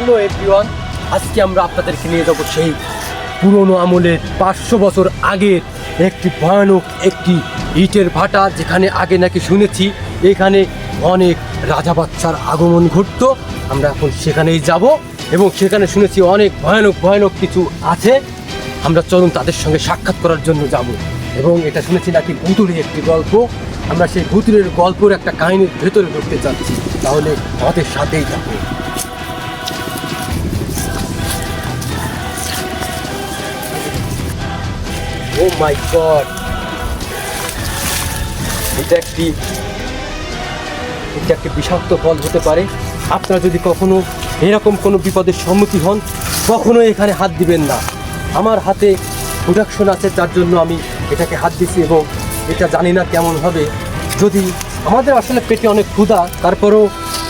Hello everyone, আজকে আমরা আপনাদেরকে নিয়ে যাব সেই পুরনো আমলের পাঁচশো বছর আগের একটি ভয়ানক একটি ইটের ভাটা, যেখানে আগে নাকি শুনেছি এখানে অনেক রাজা বাচ্চার আগমন ঘটতো। আমরা এখন সেখানেই যাব এবং সেখানে শুনেছি অনেক ভয়ানক ভয়ানক কিছু আছে। আমরা চলুন তাদের সঙ্গে সাক্ষাৎ করার জন্য যাব। এবং এটা শুনেছি নাকি ভুতুরের একটি গল্প। আমরা সেই ভুতুরের গল্পের একটা কাহিনীর ভেতরে ঢুকতে চাচ্ছি। তাহলে আমাদের সাথেই থাকুন। ও মাই গড এটা একটি এটা একটি বিষাক্ত ফল হতে পারে। আপনারা যদি কখনো এরকম কোনো বিপদের সম্মুখীন হন কখনো এখানে হাত দিবেন না। আমার হাতে প্রোডাকশন আছে, তার জন্য আমি এটাকে হাত দিছি এবং এটা জানি না কেমন হবে। যদি আমাদের আসলে পেটে অনেক ক্ষুধা, তারপরেও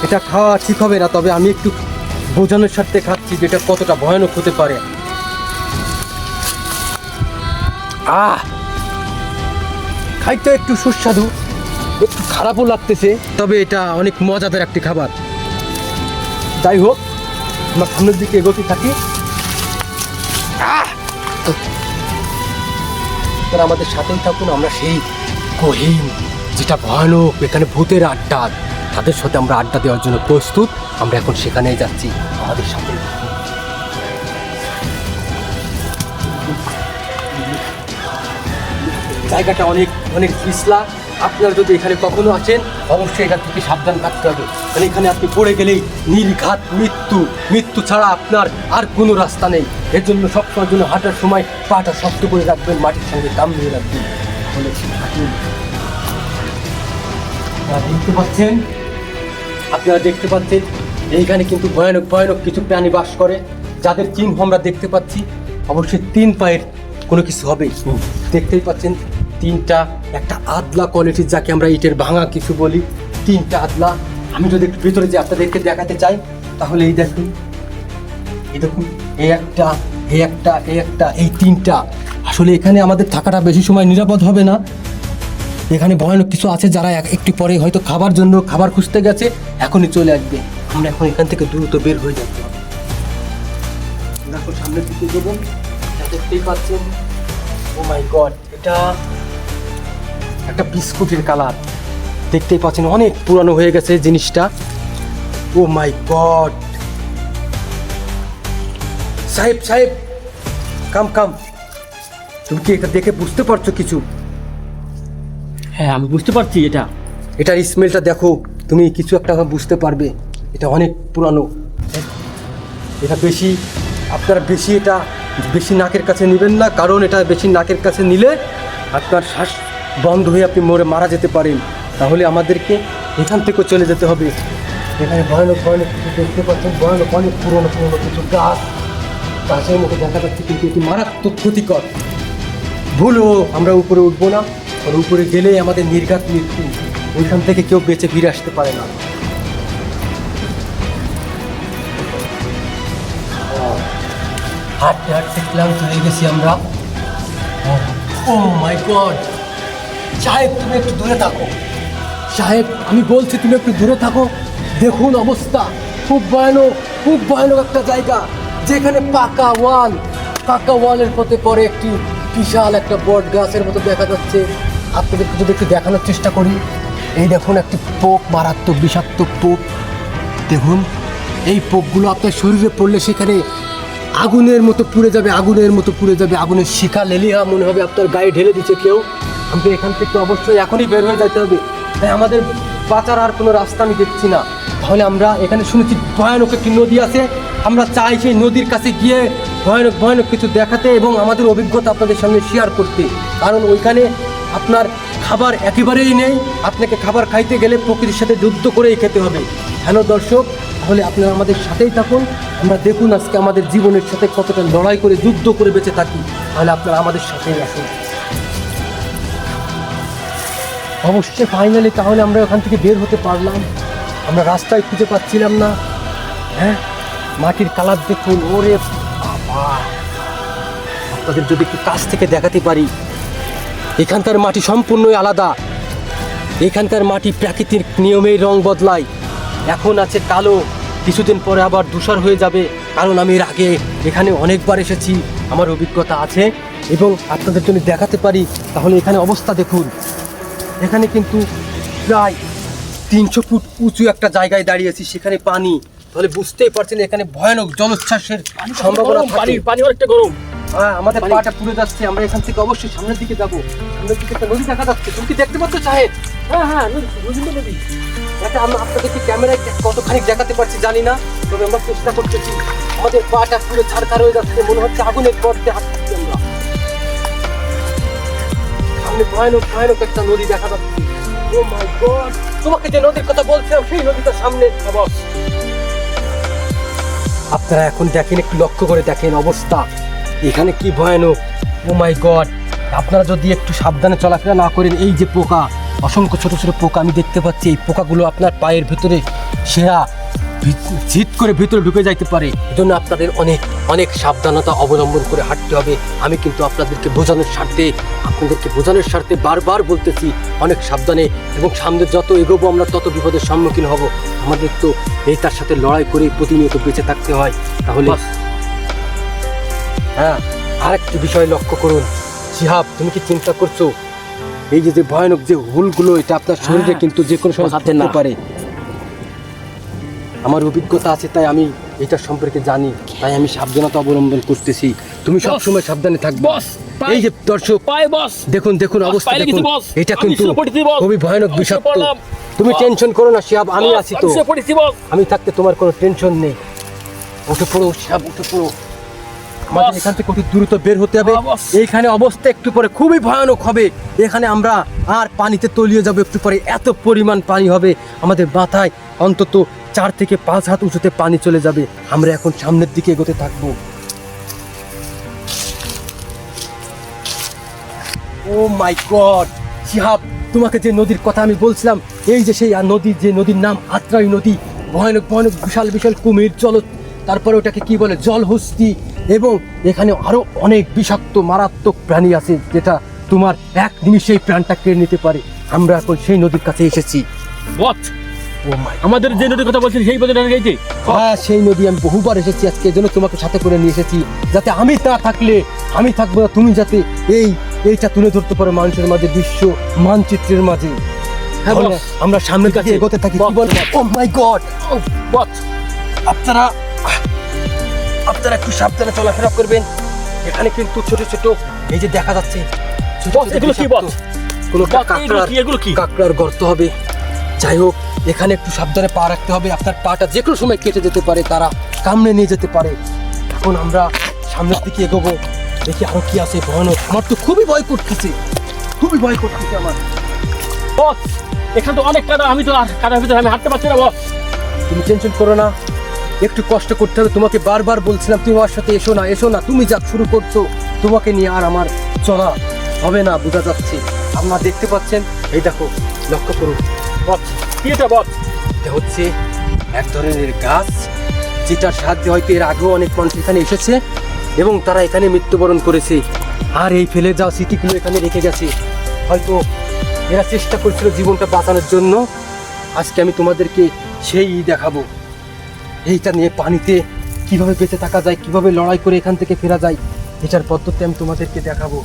এটা খাওয়া ঠিক হবে না, তবে আমি একটু বোঝানোর স্বার্থে খাচ্ছি যে এটা কতটা ভয়ানক হতে পারে। আহ খাইতে একটু সুস্বাদু, একটু খারাপও লাগতেছে, তবে এটা অনেক মজাদার একটি খাবার। যাই হোক, আমরা সামনের দিকে এগোতে থাকি! তারা আমাদের সাথেই থাকুন, আমরা সেই কহিম, যেটা ভয়ানক, এখানে ভূতের আড্ডা। তাদের সাথে আমরা আড্ডা দেওয়ার জন্য প্রস্তুত, আমরা এখন সেখানেই যাচ্ছি, আমাদের সাথে জায়গাটা অনেক অনেক পিছলা। আপনারা যদি এখানে কখনো আসেন অবশ্যই এখান থেকে সাবধান থাকতে হবে। কারণ এখানে আপনি পড়ে গেলেই নির্ঘাত মৃত্যু মৃত্যু ছাড়া আপনার আর কোনো রাস্তা নেই। এর জন্য সবসময়ের জন্য হাঁটার সময় পাটা শক্ত করে রাখবেন, মাটির সঙ্গে কাম দিয়ে রাখবেন। দেখতে পাচ্ছেন, আপনারা দেখতে পাচ্ছেন, এইখানে কিন্তু ভয়ানক ভয়ানক কিছু প্রাণী বাস করে। যাদের চিহ্ন আমরা দেখতে পাচ্ছি, অবশ্যই তিন পায়ের কোনো কিছু হবেই দেখতেই পাচ্ছেন তিনটা, একটা আদলা কোয়ালিটির যাকে আমরা ইটের ভাঙা কিছু বলি। তিনটা আদলা। আমি যদি একটু ভিতরে যে আপনাদেরকে দেখাতে চাই, তাহলে এই দেখুন। এই দেখুন এই একটা এই একটা এই একটা, এই তিনটা। আসলে এখানে আমাদের থাকাটা বেশি সময় নিরাপদ হবে না। এখানে ভয়ানক কিছু আছে যারা এক- একটু পরে হয়তো খাবার জন্য খাবার খুঁজতে গেছে, এখনই চলে আসবে। আমরা এখন এখান থেকে দ্রুত বের হয়ে আমরা এখন সামনের দিকে যাব দেখতেই পাচ্ছেন। ও মাই গড এটা একটা বিস্কুটের কালার। দেখতেই পাচ্ছেন অনেক পুরানো হয়ে গেছে জিনিসটা। Oh my god! সাহেব সাহেব! কাম কাম! তুমি কি এটা দেখে বুঝতে পারছ কিছু? হ্যাঁ আমি বুঝতে পারছি এটা। এটার স্মেলটা দেখো তুমি কিছু একটা বুঝতে পারবে। এটা অনেক পুরানো। এটা বেশি আপনার বেশি এটা বেশি নাকের কাছে নেবেন না কারণ এটা বেশি নাকের কাছে নিলে আপনার শ্বাস বন্ধ হয়ে আপনি মরে মারা যেতে পারেন, তাহলে আমাদেরকে এখান থেকে চলে যেতে হবে। এখানে ভয়ানক ভয়ানক কিছু দেখতে পাচ্ছেন, ভয়ানক অনেক পুরনো পুরনো কিছু গাছ। গাছের মতো দেখা যাচ্ছে কিন্তু এটি মারাত্মক ক্ষতিকর। ভুলও আমরা উপরে উঠবো না আর উপরে গেলেই আমাদের নির্ঘাত মৃত্যু। ওইখান থেকে কেউ বেঁচে ফিরে আসতে পারে না। হাঁটতে হাঁটতে ক্লান্ত হয়ে গেছি আমরা। Oh my god! সাহেব, তুমি একটু দূরে থাকো। সাহেব, আমি বলছি তুমি একটু দূরে থাকো। দেখুন অবস্থা, খুব ভয়ানক খুব ভয়ানক একটা জায়গা, যেখানে পাকা ওয়াল। পাকা ওয়ালের পথে পরে একটি বিশাল একটা বট গাছের মতো দেখা যাচ্ছে। আপনাদেরকে যদি একটু দেখানোর চেষ্টা করি, এই দেখুন একটি পোপ, মারাত্মক বিষাক্ত পোপ। দেখুন, এই পোপগুলো আপনার শরীরে পড়লে সেখানে আগুনের মতো পুড়ে যাবে, আগুনের মতো পুড়ে যাবে, আগুনের শিখা লেলিহা মনে হবে আপনার গায়ে ঢেলে দিচ্ছে কেউ। আমাকে এখান থেকে অবশ্যই এখনই বের হয়ে যেতে হবে। তাই আমাদের বাঁচার আর কোনো রাস্তা আমি দেখছি না। তাহলে আমরা এখানে শুনেছি ভয়ানক একটি নদী আছে। আমরা চাই সেই নদীর কাছে গিয়ে ভয়ানক ভয়ানক কিছু দেখাতে এবং আমাদের অভিজ্ঞতা আপনাদের সঙ্গে শেয়ার করতে। কারণ ওইখানে আপনার খাবার একেবারেই নেই। আপনাকে খাবার খাইতে গেলে প্রকৃতির সাথে যুদ্ধ করেই খেতে হবে। হ্যালো দর্শক? তাহলে আপনারা আমাদের সাথেই থাকুন। আমরা দেখুন আজকে আমাদের জীবনের সাথে কতটা লড়াই করে, যুদ্ধ করে বেঁচে থাকি। তাহলে আপনারা আমাদের সাথেই আসুন। অবশ্যই ফাইনালি তাহলে আমরা ওখান থেকে বের হতে পারলাম। আমরা রাস্তায় খুঁজে পাচ্ছিলাম না। হ্যাঁ? মাটির কালার দেখুন, ওরে আপনাদের যদি একটু কাছ থেকে দেখাতে পারি, এখানকার মাটি সম্পূর্ণই আলাদা। এখানকার মাটি প্রাকৃতিক নিয়মেই রং বদলায়। এখন আছে কালো, কিছুদিন পরে আবার দূষর হয়ে যাবে। কারণ আমি এর আগে এখানে অনেকবার এসেছি, আমার অভিজ্ঞতা আছে। এবং আপনাদের জন্য দেখাতে পারি, তাহলে এখানে অবস্থা দেখুন। এখানে কিন্তু প্রায় তিনশো ফুট উঁচু একটা জায়গায় দাঁড়িয়েছি সেখানে পানি। তাহলে বুঝতেই পারছেন এখানে ভয়ানক জলোচ্ছ্বাসের সম্ভাবনা পানি পানি অনেকটা গরম। হ্যাঁ আমাদের পাটা পুড়ে যাচ্ছে আমরা এখান থেকে অবশ্যই সামনের দিকে যাব। সামনের দিকে একটা নদী দেখা যাচ্ছে। তুমি কি দেখতে পাচ্ছ সাহেব? হ্যাঁ হ্যাঁ নদী- নদী এটা আমরা আপনাদেরকে ক্যামেরায় কতখানি দেখাতে পারছি জানি না তবে আমরা চেষ্টা করতেছি। আমাদের পাটা পুরো ছাড়খাড় হয়ে যাচ্ছে মনে হচ্ছে আগুনের পথে আমরা সামনে ভয়ানক ভয়ানক একটা নদী দেখা যাচ্ছে। ও মাই গড তোমাকে যে নদীর কথা বলছিলাম, সেই নদীটার সামনে বস। আপনারা এখন দেখেন, একটু লক্ষ্য করে দেখেন অবস্থা। এখানে কি ভয়ানক। ও মাই গড আপনারা যদি একটু সাবধানে চলাফেরা না করেন, এই যে পোকা, অসংখ্য ছোট ছোট পোকা, আমি দেখতে পাচ্ছি এই পোকাগুলো আপনার পায়ের ভেতরে সেরা ঝিট করে ভিতরে ঢুকে যাইতে পারে। এজন্য আপনাদের অনেক অনেক সাবধানতা অবলম্বন করে হাঁটতে হবে। আমি কিন্তু আপনাদেরকে বোঝানোর স্বার্থে আপনাদেরকে বোঝানোর স্বার্থে বারবার বলতেছি অনেক সাবধানে এবং সামনে যত এগোবো আমরা তত বিপদের সম্মুখীন হব। আমাদের তো এই তার সাথে লড়াই করে প্রতিনিয়ত বেঁচে থাকতে হয়। তাহলে। হ্যাঁ আরেকটি বিষয় লক্ষ্য করুন। শিহাব তুমি কি চিন্তা করছ? এই যে যে ভয়ানক যে হুলগুলো এটা আপনার শরীরে হ্যাঁ। কিন্তু যে কোনো সময় হাতে না। পারে। আমার অভিজ্ঞতা আছে তাই আমি এটা সম্পর্কে জানি। তাই আমি সাবধানতা অবলম্বন করতেছি। তুমি সব সময় সাবধানে থাকবে। এই যে দর্শক দেখুন দেখুন অবস্থা দেখুন। এটা কিন্তু। খুবই ভয়ানক বিষাক্ত। তুমি টেনশন করো না শিয়াব আমি আছি তো। আমি থাকতে তোমার কোনো টেনশন নেই। উঠে পড়ো শিয়াব উঠে পড়ো। আমাদের এখান থেকে অতি দ্রুত বের হতে হবে। এইখানে অবস্থা একটু পরে খুবই ভয়ানক হবে। এখানে আমরা আর পানিতে তলিয়ে যাব একটু পরে। এত পরিমাণ পানি হবে আমাদের মাথায়। অন্তত চার থেকে পাঁচ হাত উঁচুতে পানি চলে যাবে। আমরা এখন সামনের দিকে এগোতে থাকব। ও মাই গড শিহাব তোমাকে যে নদীর কথা আমি বলছিলাম এই যে সেই আর নদী যে নদীর নাম আত্রাই নদী ভয়ানক ভয়ানক বিশাল বিশাল কুমির জল তারপরে ওটাকে কি বলে? জলহস্তি। এবং এখানে আরও অনেক বিষাক্ত মারাত্মক প্রাণী আছে যেটা তোমার এক নিমিষেই প্রাণটা কেড়ে নিতে পারে। আমরা এখন সেই নদীর কাছে এসেছি। বস আমাদের যে নদীর কথা বলছেন সেই গেছে? হ্যাঁ সেই নদী আমি বহুবার এসেছি আজকে জন্য তোমাকে সাথে করে নিয়ে এসেছি। যাতে আমি না থাকলে আমি থাকব না তুমি যাতে এই এইটা তুলে ধরতে পারো মানুষের মাঝে বিশ্ব মানচিত্রের মাঝে। হ্যাঁ, আমরা সামনের কাছে এগোতে থাকি ও মাই গড আপনারা আপনারা একটু সাবধানে চলাফেরা করবেন। এখানে কিন্তু ছোট ছোট এই যে দেখা যাচ্ছে এগুলো কি কোনো কি এগুলো কি? কাঁকড়ার গর্ত হবে। যাই হোক এখানে একটু সাবধানে পা রাখতে হবে। আপনার পাটা যে কোনো সময় কেটে যেতে পারে তারা কামড়ে নিয়ে যেতে পারে। এখন আমরা সামনের দিকে এগোবো। দেখি আরও কি আছে ভয়ানক। আমার তো খুবই ভয় করতেছে। খুবই ভয় করতেছে আমার। বস এখানে তো অনেক কাদা আমি তো আর কাদার ভিতরে আমি হাঁটতে পারছি না বস। তুমি টেনশন করো না। একটু কষ্ট করতে হবে। তোমাকে বারবার বলছিলাম তুমি আমার সাথে এসো না এসো না। তুমি যা শুরু করছ, তোমাকে নিয়ে আর আমার চলা হবে না। বোঝা যাচ্ছে। আপনারা দেখতে পাচ্ছেন? এই দেখো, লক্ষ্য করুন। হচ্ছে এক ধরনের গাছ, যেটার সাহায্যে হয়তো এর আগেও অনেক মানুষ এখানে এসেছে এবং তারা এখানে মৃত্যুবরণ করেছে। আর এই ফেলে যাওয়া স্মৃতিগুলো এখানে রেখে গেছে। হয়তো এরা চেষ্টা করছিল জীবনটা বাঁচানোর জন্য। আজকে আমি তোমাদেরকে সেই দেখাবো। এইটা নিয়ে পানিতে কীভাবে বেঁচে থাকা যায় কীভাবে লড়াই করে এখান থেকে ফেরা যায় এটার পদ্ধতি আমি তোমাদেরকে দেখাবো।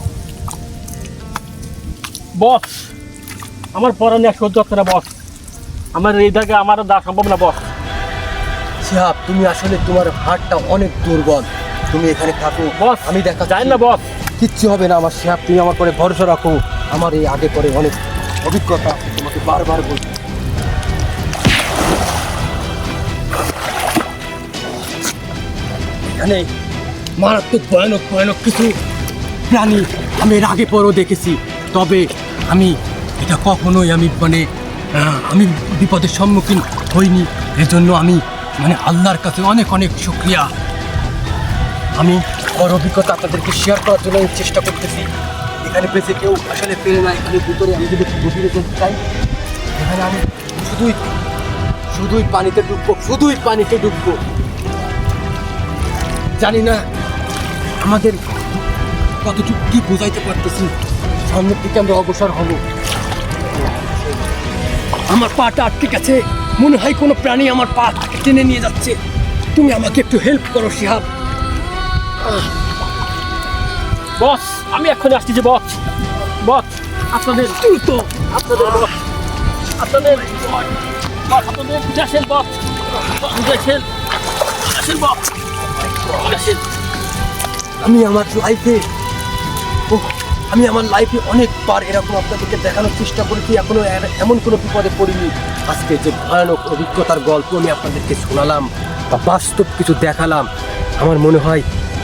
বস আমার পরানে আর সহ্য হচ্ছে না বস। আমার এই জায়গায় আমার দা সম্ভব না বস। শিহাব তুমি আসলে তোমার হাড়টা অনেক দুর্বল। তুমি এখানে থাকো। বস আমি দেখা জানি না বস। কিচ্ছু হবে না আমার শিহাব তুমি আমার পরে ভরসা রাখো। আমার এই আগে পরে অনেক অভিজ্ঞতা তোমাকে বারবার বলছি। এখানে মারাত্মক, ভয়ানক ভয়ানক কিছু প্রাণী আমি এর আগে পরও দেখেছি। তবে আমি এটা কখনোই আমি মানে আমি বিপদের সম্মুখীন হইনি। এজন্য আমি মানে আল্লাহর কাছে অনেক অনেক শুক্রিয়া। আমি আমার অভিজ্ঞতা আপনাদেরকে শেয়ার করার জন্য আমি চেষ্টা করতেছি। এখানে বেঁচে কেউ আসলে পেরে না, এখানে ভিতরে আমি যদি গভীরে যেতে চাই, এখানে আমি শুধুই শুধুই পানিতে ডুববো, শুধুই পানিতে ডুববো। জানি না আমাদের কতটুকু কি বোঝাইতে পারতেছি। সামনের দিকে আমরা অবসর হব। আমার পাটা আটকে গেছে। মনে হয় কোনো প্রাণী আমার পা টেনে নিয়ে যাচ্ছে। তুমি আমাকে একটু হেল্প করো, শিহাব। বস, আমি এক্ষুনি আসতেছি বস। বস, আপনাদের দ্রুত, আপনাদের বস আপনাদের বস আপনাদের বস বস। আমি আমার লাইফে আমি আমার লাইফে অনেকবার এরকম আপনাদেরকে দেখানোর চেষ্টা করেছি, এখনও এর- এমন কোনো বিপদে পড়িনি। আজকে যে ভয়ানক অভিজ্ঞতার গল্প আমি আপনাদেরকে শোনালাম বা বাস্তব কিছু দেখালাম, আমার মনে হয়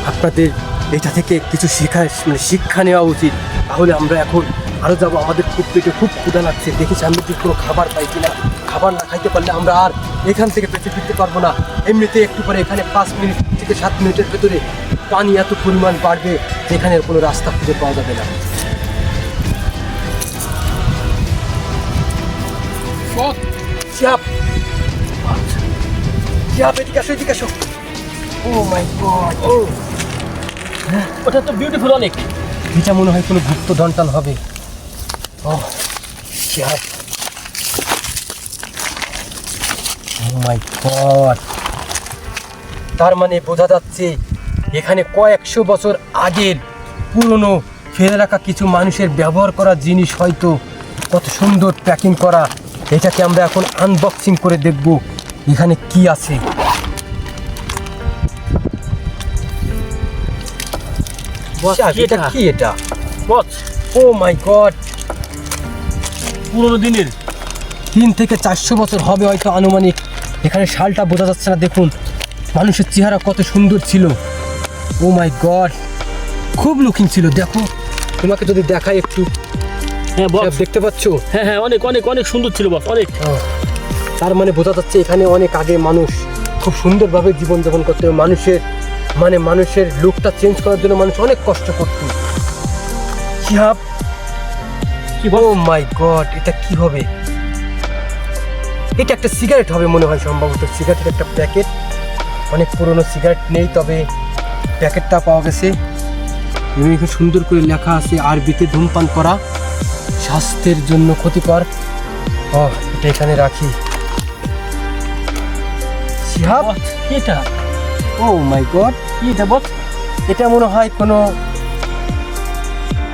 আপনাদের এটা থেকে কিছু শেখা মানে শিক্ষা নেওয়া উচিত। তাহলে আমরা এখন আরও যাব, আমাদের খুব পেটে খুব ক্ষুধা লাগছে। দেখি সামনে কি কোনো খাবার পাই কিনা। খাবার না খাইতে পারলে আমরা আর এখান থেকে বেঁচে ফিরতে পারব না। এমনিতে একটু পরে এখানে পাঁচ মিনিট থেকে সাত মিনিটের ভেতরে পানি এত পরিমাণ বাড়বে যে এখানে আর কোনো রাস্তা খুঁজে পাওয়া যাবে না। বস শিয়াব শিয়াব এদিকে আসো এদিকে আসো। Oh my God. ও। ওটা তো বিউটিফুল অনেক। এটা মনে হয় কোনো গুপ্ত দন্টাল হবে। Oh oh my God. তার মানে বোঝা যাচ্ছে এখানে কয়েকশো বছর আগের পুরনো ফেলে রাখা কিছু মানুষের ব্যবহার করা জিনিস হয়তো কত সুন্দর প্যাকিং করা। এটাকে আমরা এখন আনবক্সিং করে দেখব এখানে কি আছে। এটা এটা? কি এটা? ও মাই গড পুরোনো দিনের। তিন থেকে চারশো বছর হবে হয়তো আনুমানিক। এখানে শালটা বোঝা যাচ্ছে না দেখুন। মানুষের চেহারা কত সুন্দর ছিল। ও মাই গড খুব লুকিং ছিল দেখো। তোমাকে যদি দেখাই একটু। হ্যাঁ বস দেখতে পাচ্ছ? হ্যাঁ হ্যাঁ অনেক অনেক অনেক সুন্দর ছিল বস অনেক। তার মানে বোঝা যাচ্ছে এখানে অনেক আগে মানুষ খুব সুন্দরভাবে জীবনযাপন করতে মানুষের মানে মানুষের লুকটা চেঞ্জ করার জন্য মানুষ অনেক কষ্ট করত। শিহাব কি ও মাই গড এটা কি হবে? এটা একটা সিগারেট হবে মনে হয় সম্ভবত। সিগারেটের একটা প্যাকেট। অনেক পুরনো সিগারেট নেই তবে প্যাকেটটা পাওয়া গেছে। এবং এখানে সুন্দর করে লেখা আছে আরবিতে ধূমপান করা স্বাস্থ্যের জন্য ক্ষতিকর। ও এটা এখানে রাখি। এটা? ও মাই গড কি এটা বস? এটা মনে হয় কোনো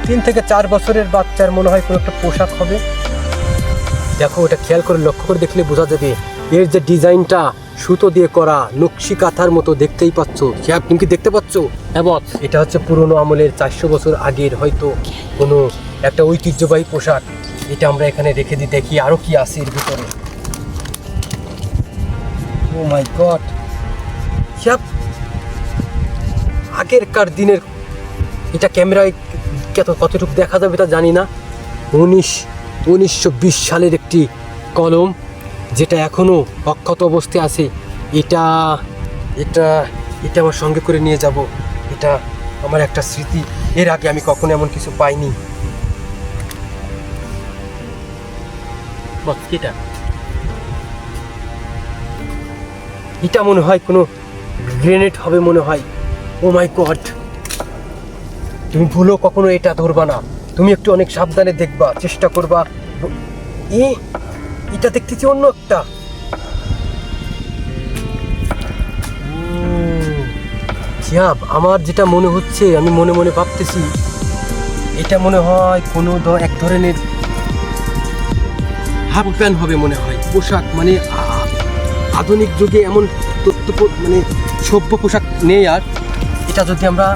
তিন থেকে চার বছরের বাচ্চার মনে হয় কোনো একটা পোশাক হবে। দেখো এটা খেয়াল করে লক্ষ্য করে দেখলে বোঝা যাবে। এর যে ডিজাইনটা সুতো দিয়ে করা নকশি কাঁথার মতো দেখতেই পাচ্ছ। হ্যাঁ তুমি কি দেখতে পাচ্ছ? হ্যাঁ এটা হচ্ছে পুরনো আমলের চারশো বছর আগের হয়তো কোনো একটা ঐতিহ্যবাহী পোশাক। এটা আমরা এখানে রেখে দিই দেখি আরও কি আছে এর ভিতরে। ও মাই গড হিসাব আগেরকার দিনের এটা ক্যামেরায় কত কতটুকু দেখা যাবে তা জানি না। উনিশ উনিশশো বিশ সালের একটি কলম। যেটা এখনও অক্ষত অবস্থায় আছে, এটা এটা এটা আমার সঙ্গে করে নিয়ে যাব। এটা আমার একটা স্মৃতি। এর আগে আমি কখনো এমন কিছু পাইনি। এটা। এটা মনে হয় কোনো গ্রেনেড হবে মনে হয়। ও মাই গড তুমি ভুলো কখনো এটা ধরবা না। তুমি একটু অনেক সাবধানে দেখবা, চেষ্টা করবা। এ এটা দেখতেছি অন্য একটা। জিয়াব আমার যেটা মনে হচ্ছে আমি মনে মনে ভাবতেছি এটা মনে হয় কোনো এক ধরনের হাফ প্যান্ট হবে মনে হয় পোশাক মানে আধুনিক যুগে এমন তথ্য মানে সভ্য পোশাক নেই আর। এটা যদি আমরা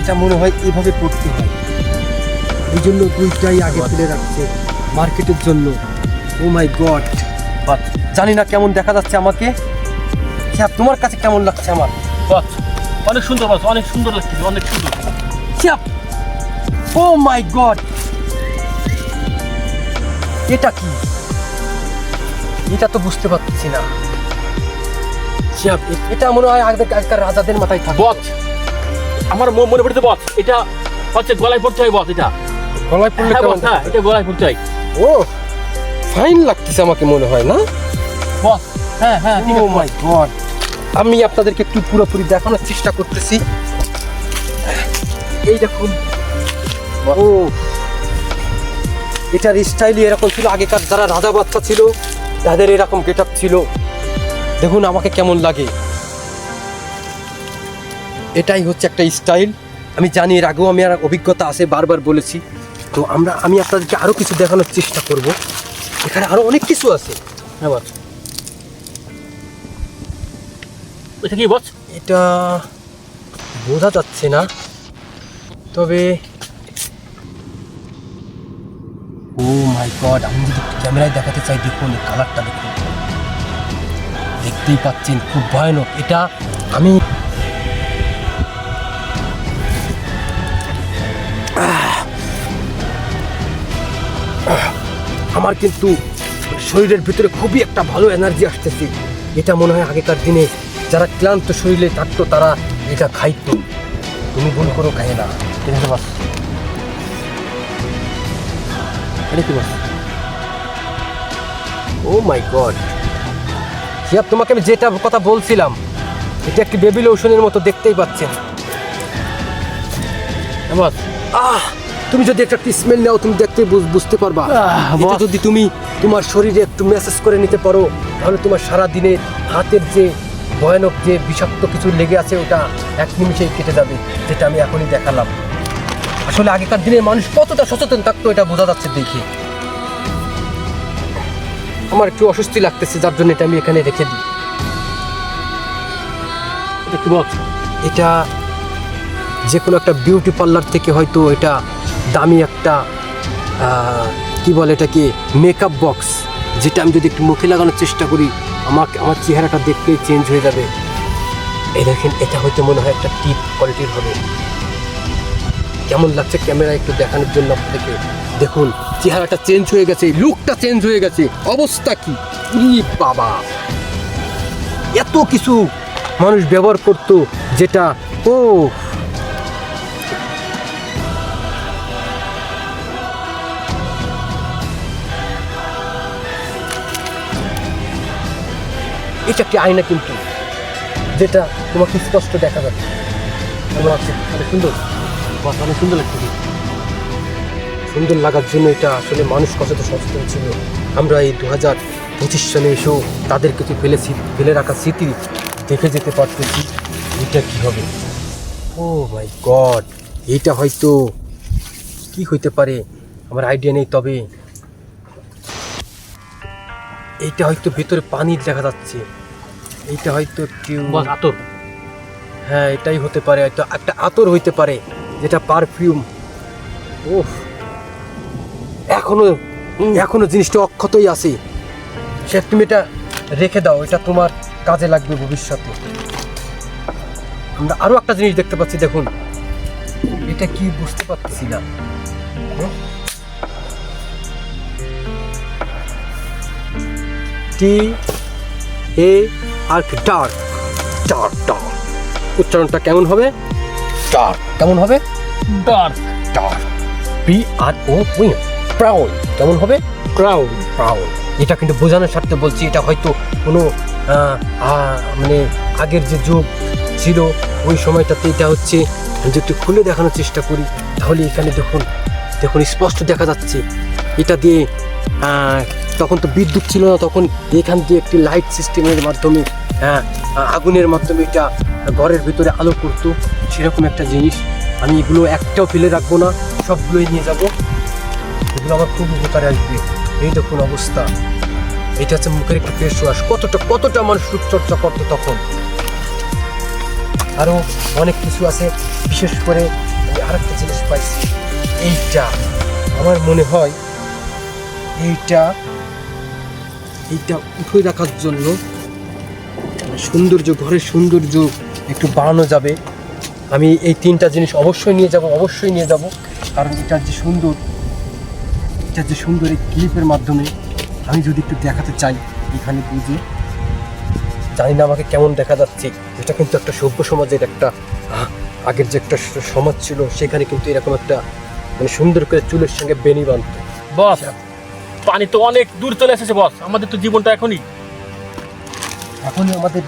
এটা মনে হয় এভাবে পড়তে হয়। এই জন্য দুইটাই আগে তুলে রাখছে মার্কেটের জন্য। ও মাই গড বস জানি না কেমন দেখা যাচ্ছে আমাকে। হ্যাঁ তোমার কাছে কেমন লাগছে আমার? বস অনেক সুন্দর বস অনেক সুন্দর লাগছে অনেক সুন্দর। চাপ ও মাই গড এটা কি? এটা তো বুঝতে পারছি না। এটা মনে হয় আগেকার রাজাদের মাথায় থাকে। বস আমার মনে পড়ছে বস এটা হচ্ছে গলায় পড়তে হয় বস এটা। গলায় পড়লে হ্যাঁ হ্যাঁ? এটা গলায় পড়তে হয়। ও ফাইন লাগতেছে আমাকে মনে হয় না? বস হ্যাঁ হ্যাঁ ও মাই গড আমি আপনাদেরকে একটু পুরোপুরি দেখানোর চেষ্টা করতেছি। এই দেখুন। ও। এটার স্টাইলই এরকম ছিল আগেকার যারা রাজা বাচ্চা ছিল তাদের এরকম গেট ছিল। দেখুন আমাকে কেমন লাগে। এটাই হচ্ছে একটা স্টাইল আমি জানি এর আগেও আমি আর অভিজ্ঞতা আছে বারবার বলেছি। তো আমরা আমি আপনাদেরকে আরও কিছু দেখানোর চেষ্টা করব। এখানে আরও অনেক কিছু আছে। হ্যাঁ বস। এটা কি, বস? এটা বোঝা যাচ্ছে না। তবে ও মাই গড, আমি যদি ক্যামেরায় দেখাতে চাই, দেখুন কালারটা দেখুন। দেখতেই পাচ্ছেন, খুব ভয়ানক। এটা আমি আমার কিন্তু শরীরের ভিতরে খুবই একটা ভালো এনার্জি আসতেছে। এটা মনে হয় আগেকার দিনে যারা ক্লান্ত শরীরে থাকতো, তারা এটা খাইতো। তুমি ভুল করো খাই না ও মাই গড শিয়াব, তোমাকে আমি যেটা কথা বলছিলাম, এটা একটি বেবি লোশনের মতো দেখতেই পাচ্ছেন। আহ! তুমি যদি একটা স্মেল নাও তুমি দেখতে বুঝ- বুঝতে পারবা। এটা যদি তুমি তোমার শরীরে একটু মেসেজ করে নিতে পারো তাহলে তোমার সারা দিনে হাতের যে ভয়ানক যে বিষাক্ত কিছু লেগে আছে ওটা এক নিমিষেই কেটে যাবে যেটা আমি এখনই দেখালাম। আসলে আগেকার দিনের মানুষ কতটা সচেতন থাকতো এটা বোঝা যাচ্ছে দেখে। আমার একটু অস্বস্তি লাগতেছে যার জন্য এটা আমি এখানে রেখে দিই। এটা যে কোনো একটা বিউটি পার্লার থেকে হয়তো এটা দামি একটা কি বলে এটাকে মেকআপ বক্স যেটা আমি যদি একটু মুখে লাগানোর চেষ্টা করি, আমাকে, আমার চেহারাটা দেখতেই চেঞ্জ হয়ে যাবে। এই দেখেন, এটা হয়তো মনে হয় একটা টিপ কোয়ালিটির হবে। কেমন লাগছে ক্যামেরা একটু দেখানোর জন্য আপনাদেরকে? দেখুন, চেহারাটা চেঞ্জ হয়ে গেছে লুকটা চেঞ্জ হয়ে গেছে। অবস্থা কি? বাবা! এত কিছু মানুষ ব্যবহার করতো, যেটা, ও এটা একটি আয়না কিন্তু, যেটা তোমাকে স্পষ্ট দেখা যাচ্ছে। আছে। অনেক সুন্দর। অনেক সুন্দর লাগছে। সুন্দর লাগার জন্য এটা আসলে মানুষ কতটা সচেতন ছিল। আমরা এই দু হাজার পঁচিশ সালে এসেও তাদের কিছু ফেলে ফেলে রাখা স্মৃতি দেখে যেতে পারতেছি, এটা কি হবে? ও মাই গড এইটা হয়তো কি হইতে পারে? আমার আইডিয়া নেই, তবে এইটা হয়তো ভেতরে পানি দেখা যাচ্ছে। এইটা হয়তো বস আতর। হ্যাঁ এটাই হতে পারে। হয়তো একটা আতর হইতে পারে যেটা পারফিউম ওহ এখনও এখনও জিনিসটা অক্ষতই আছে। সে তুমি এটা রেখে দাও এটা তোমার কাজে লাগবে ভবিষ্যতে। আমরা আরও একটা জিনিস দেখতে পাচ্ছি দেখুন। এটা কি বুঝতে পারছি না। T A R dark. Dark dark. উচ্চারণটা কেমন হবে? ডার্ক। কেমন হবে? Dark. Dark. P R O win. প্রাউন কেমন হবে? ক্রাউড প্রাউন এটা কিন্তু বোঝানোর স্বার্থে বলছি এটা হয়তো কোনো মানে আগের যে যুগ ছিল ওই সময়টাতে এটা হচ্ছে যদি একটু খুলে দেখানোর চেষ্টা করি তাহলে এখানে দেখুন দেখুন স্পষ্ট দেখা যাচ্ছে। এটা দিয়ে তখন তো বিদ্যুৎ ছিল না, তখন এখান দিয়ে একটি লাইট সিস্টেমের মাধ্যমে হ্যাঁ আগুনের মাধ্যমে এটা ঘরের ভিতরে আলো করতো, সেরকম একটা জিনিস। আমি এগুলো একটাও ফেলে রাখব না, সবগুলোই নিয়ে যাব। এগুলো আমার খুব উপকারে আসবে। এই দেখুন অবস্থা। এটা হচ্ছে মুখের একটা ফেস ওয়াশ কতটা কতটা মানুষ রূপচর্চা করতো তখন। আরও অনেক কিছু আছে, বিশেষ করে আমি আরেকটা জিনিস পাইছি। এইটা, আমার মনে হয় এইটা এইটা উঠে রাখার জন্য সৌন্দর্য ঘরের সৌন্দর্য একটু বাড়ানো যাবে। আমি এই তিনটা জিনিস অবশ্যই নিয়ে যাব অবশ্যই নিয়ে যাব। কারণ এটার যে সুন্দর এটার যে সুন্দর এই ক্লিপের মাধ্যমে আমি যদি একটু দেখাতে চাই এখানে বুঝে। জানি না আমাকে কেমন দেখা যাচ্ছে। এটা কিন্তু একটা সভ্য সমাজের একটা আগের যে একটা সমাজ ছিল সেখানে কিন্তু এরকম একটা মানে সুন্দর করে চুলের সঙ্গে বেনি বাঁধতো। বস। পানি তো অনেক দূর চলে এসেছে, বস। আমাদের তো জীবনটা এখনই। এখনই আমাদের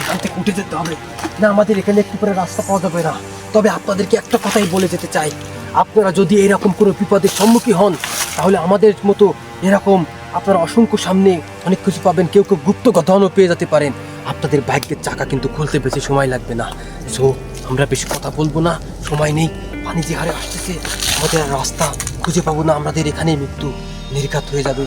এখান থেকে উঠে যেতে হবে। না, আমাদের এখানে একটু করে রাস্তা পাওয়া যাবে না। তবে আপনাদেরকে একটা কথাই বলে যেতে চাই। আপনারা যদি এরকম কোনো বিপদের সম্মুখীন হন, তাহলে আমাদের মতো এরকম আপনারা অসংখ্য সামনে অনেক কিছু পাবেন। কেউ কেউ গুপ্ত ধনও পেয়ে যেতে পারেন। আপনাদের বাইকের চাকা কিন্তু খুলতে বেশি সময় লাগবে না। সো আমরা বেশি কথা বলব না। সময় নেই। পানি যে হারে আসতেছে, আমাদের রাস্তা খুঁজে পাবো না। আমাদের এখানেই মৃত্যু। নির্ঘাত হয়ে যাবে।